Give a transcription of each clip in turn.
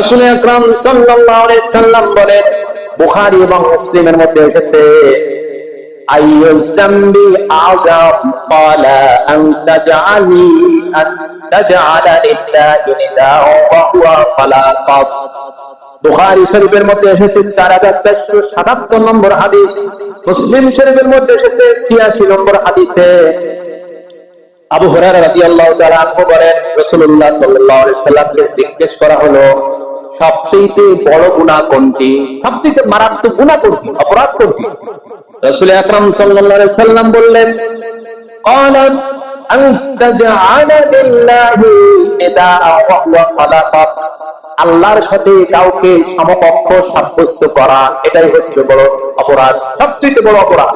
রাসূল আকরাম সাল্লাম বলেন বুখারী এবং মুসলিমের মধ্যে এসেছে নম্বর মুসলিম শরীফের মধ্যে এসেছে নম্বর আবু জিজ্ঞেস করা হলো সবচেয়ে বড় গুনাহ কোনটি সবচেয়ে মারাত্মক গুনাহ কোনটি অপরাধ কোনটি রাসূল আকরাম সাল্লাল্লাহু আলাইহি সাল্লাম বললেন قال أن تجعل لله نداء وهو خلقك আল্লাহর সাথে কাউকে সমকক্ষ সাব্যস্ত করা এটাই হচ্ছে বড় অপরাধ সবচেয়ে বড় অপরাধ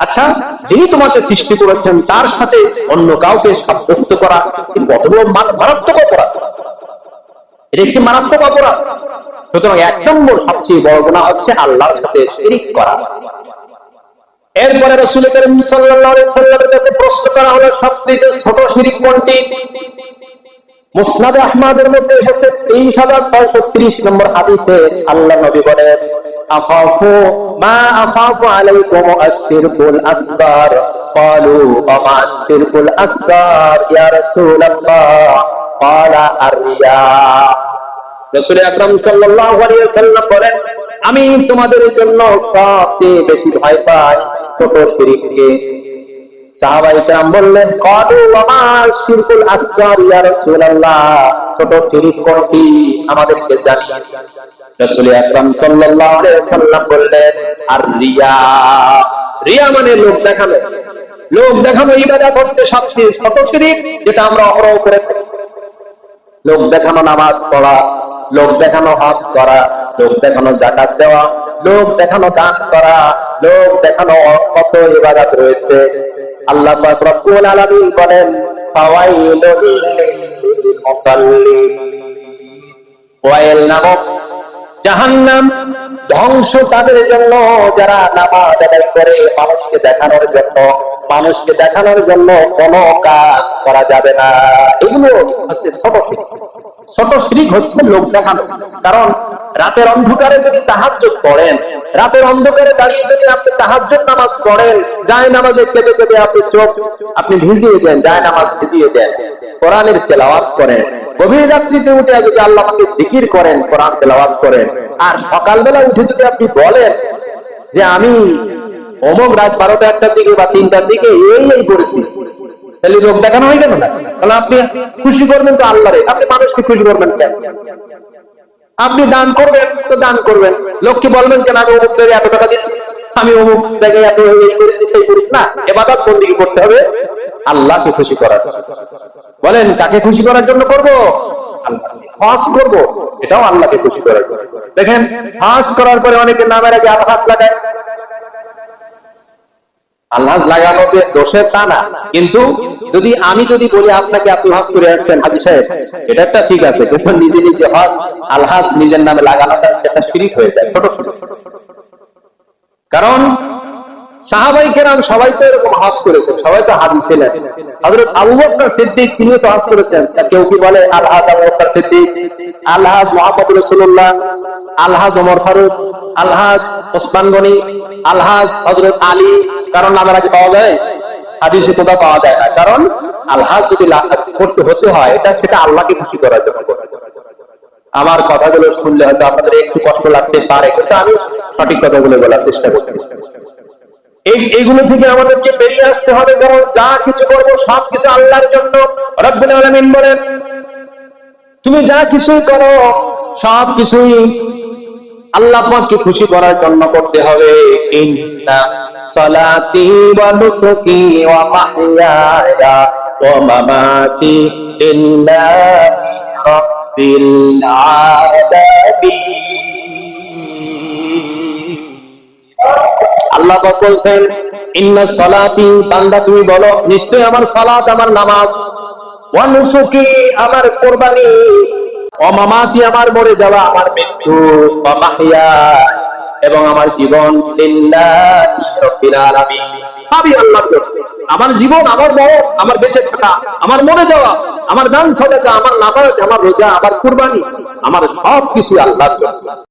আচ্ছা যিনি তোমাকে সৃষ্টি করেছেন তার সাথে অন্য কাউকে সাব্যস্ত করা এ কত বড় মা- মারাত্মক অপরাধ একটি মারাত্মক অপরাধ। সুতরাং এক নম্বর সবচেয়ে বড় গুণা হচ্ছে আল্লাহর সাথে শিরিক করা। এরপরে রসুল করিম সাল্লামের কাছে প্রশ্ন করা হলো, সবচেয়ে ছোট শিরিক কোনটি? মুসনাদ আহমাদের মধ্যে এসেছে তেইশ হাজার ছয়শো ত্রিশ নম্বর হাদিসে আল্লাহ নবী বলেন, আফাফু মা আফাফু আলাইকুম আশিরকুল আসগার। ক্বালু ওয়া মা আশিরকুল রাসূল আকরাম সাল্লাল্লাহু আলাইহি ওয়াসাল্লাম বলেন আমি তোমাদের জন্য সবচেয়ে বেশি ভয় পাই ছোট শিরককে সাহাবাই کرام বললেন কালু ওমা শিরকুল আসগার ইয়া রাসূলুল্লাহ ছোট শিরক কোনটি আমাদেরকে জানিয়ে দিন রাসূল আকরাম সাল্লাল্লাহু আলাইহি ওয়াসাল্লাম বললেন আর রিয়া রিয়া মানে লোক দেখানো লোক দেখানো ইবাদত হচ্ছে সবচেয়ে ছোট শিরক যেটা আমরা অহরহ করে থাকি লোক দেখানো নামাজ পড়া, লোক দেখানো হজ করা, লোক দেখানো জাকাত দেওয়া, লোক দেখানো দান করা, লোক দেখানো কত ইবাদত রয়েছে। আল্লাহ রব্বুল আলামিন বলেন ওয়াইল নামক জাহান্নাম ধ্বংস তাদের জন্য, যারা নামাজ আদায় করে মানুষকে দেখানোর জন্য। মানুষকে দেখানোর জন্য কোন কাজ করা যাবে না। এগুলো ছোট শিরিক। ছোট শিরিক হচ্ছে লোক দেখানো। কারণ রাতের অন্ধকারে যদি তাহাজ্জুদ পড়েন, রাতের অন্ধকারে দাঁড়িয়ে যদি আপনি তাহাজ্জুদ নামাজ পড়েন যায় নামাজে কেঁদে কেঁদে আপনি চোখ আপনি ভিজিয়ে দেন যায় নামাজ ভিজিয়ে দেন, কোরআনের তেলাওয়াত করেন। গভীর রাত্রিতে উঠে যদি আল্লাহকে জিকির করেন, কোরআন তেলাওয়াত করেন। আর সকালবেলা উঠে যদি আপনি বলেন যে আমি অমুক রাত বারোটা একটার দিকে বা তিনটার দিকে এই এই করেছি। তাহলে লোক দেখানো হয়ে গেল না? তাহলে আপনি খুশি করবেন তো আল্লাহরে। আপনি মানুষকে খুশি করবেন কেন? আপনি দান করবেন তো দান করবেন। লোককে বলবেন কেন, আমি অমুক জায়গায় এত টাকা দিচ্ছি আমি অমুক জায়গায় এত এই করেছি, সেই করেছি। না, এবাদত বন্দিকে করতে হবে? আল্লাহকে খুশি করার। বলেন, কাকে খুশি করার জন্য করব? হজ করব। এটাও আল্লাহকে খুশি করার জন্য। দেখেন, হজ করার পরে অনেকে নামের আগে আলহাস লাগায়। আল্লাহ লাগানো যে দোষের তা না। কিন্তু যদি আমি যদি বলি, আপনাকে আপনি হজ করে আসছেন হাজি সাহেব, এটা একটা ঠিক আছে, কিন্তু নিজে নিজে হজ আলহাজ নিজের নামে লাগানোটা একটা শিরিক হয়ে যায়, ছোট ছোট কারণ সাহাবাই কেরাম সবাই ফারুক আলহাজ ওসমান গনি, আলহাজ হজরত আলী, কারণ নামের আগে পাওয়া যায়? হাদিসে কোথাও পাওয়া যায় না। কারণ আলহাজ যদি করতে হতে হয়, এটা সেটা আল্লাহকে খুশি করার জন্য আমার কথাগুলো শুনলে হয়তো আপনাদের একটু কষ্ট লাগতে পারে, কিন্তু আমি সঠিক কথাগুলো বলার চেষ্টা করছি। এই এইগুলো থেকে আমাদেরকে বেরিয়ে আসতে হবে, কারণ যা কিছু করব সব কিছু আল্লাহর জন্য। রব্বুল আলামিন বলেন, তুমি যা কিছুই করো, সব কিছুই আল্লাহ পাককে খুশি করার জন্য করতে হবে। আল্লাহ বলছেন, ইন্না সলাতি বান্দা, তুমি বলো নিশ্চয় আমার সালাত, আমার নামাজ। ওয়া আমার কুরবানি। ওয়া মামাতি আমার মরে যাওয়া, আমার মৃত্যু এবং আমার জীবন সবই আল্লাহর আমার জীবন, আমার মরণ, আমার বেঁচে থাকা, আমার মরে যাওয়া, আমার দান সদকা, আমার নামাজ, আমার রোজা, আমার কুরবানি, আমার সব কিছু আল্লাহ